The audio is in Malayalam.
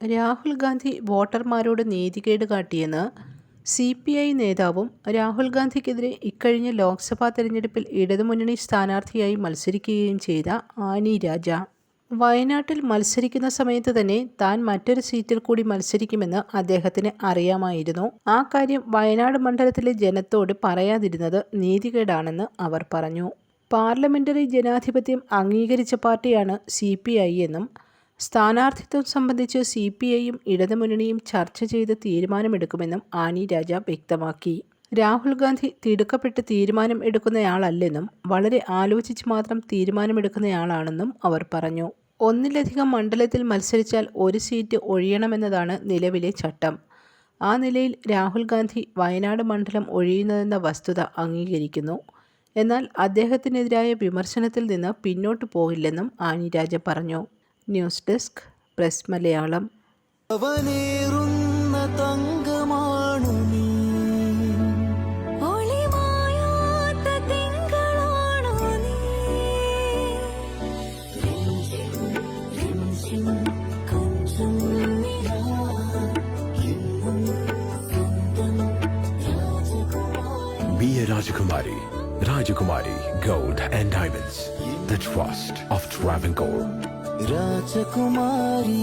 രാഹുൽ ഗാന്ധി വോട്ടർമാരോട് നീതികേട് കാട്ടിയെന്ന് സി പി ഐ നേതാവും രാഹുൽ ഗാന്ധിക്കെതിരെ ഇക്കഴിഞ്ഞ ലോക്സഭാ തെരഞ്ഞെടുപ്പിൽ ഇടതുമുന്നണി സ്ഥാനാർത്ഥിയായി മത്സരിക്കുകയും ചെയ്ത ആനി രാജ. വയനാട്ടിൽ മത്സരിക്കുന്ന സമയത്ത് തന്നെ താൻ മറ്റൊരു സീറ്റിൽ കൂടി മത്സരിക്കുമെന്ന് അദ്ദേഹത്തിന് അറിയാമായിരുന്നു. ആ കാര്യം വയനാട് മണ്ഡലത്തിലെ ജനത്തോട് പറയാതിരുന്നത് നീതികേടാണെന്ന് അവർ പറഞ്ഞു. പാർലമെന്ററി ജനാധിപത്യം അംഗീകരിച്ച പാർട്ടിയാണ് സി എന്നും സ്ഥാനാർത്ഥിത്വം സംബന്ധിച്ച് സി പി ഐയും ഇടതുമുന്നണിയും ചർച്ച ചെയ്ത് തീരുമാനമെടുക്കുമെന്നും ആനി രാജ വ്യക്തമാക്കി. രാഹുൽ ഗാന്ധി തിടുക്കപ്പെട്ട് തീരുമാനം എടുക്കുന്നയാളല്ലെന്നും വളരെ ആലോചിച്ച് മാത്രം തീരുമാനമെടുക്കുന്നയാളാണെന്നും അവർ പറഞ്ഞു. ഒന്നിലധികം മണ്ഡലത്തിൽ മത്സരിച്ചാൽ ഒരു സീറ്റ് ഒഴിയണമെന്നതാണ് നിലവിലെ ചട്ടം. ആ നിലയിൽ രാഹുൽ ഗാന്ധി വയനാട് മണ്ഡലം ഒഴിയുന്നതെന്ന വസ്തുത അംഗീകരിക്കുന്നു. എന്നാൽ അദ്ദേഹത്തിനെതിരായ വിമർശനത്തിൽ നിന്ന് പിന്നോട്ടു പോകില്ലെന്നും ആനി രാജ പറഞ്ഞു. ന്യൂസ് ഡെസ്ക് പ്രസ് മലയാളം അവനേറുന്ന തങ്കമാണു Rajakumari Rajakumari. Rajakumari Gold and Diamonds. The trust of Travancore. രാജകുമാരി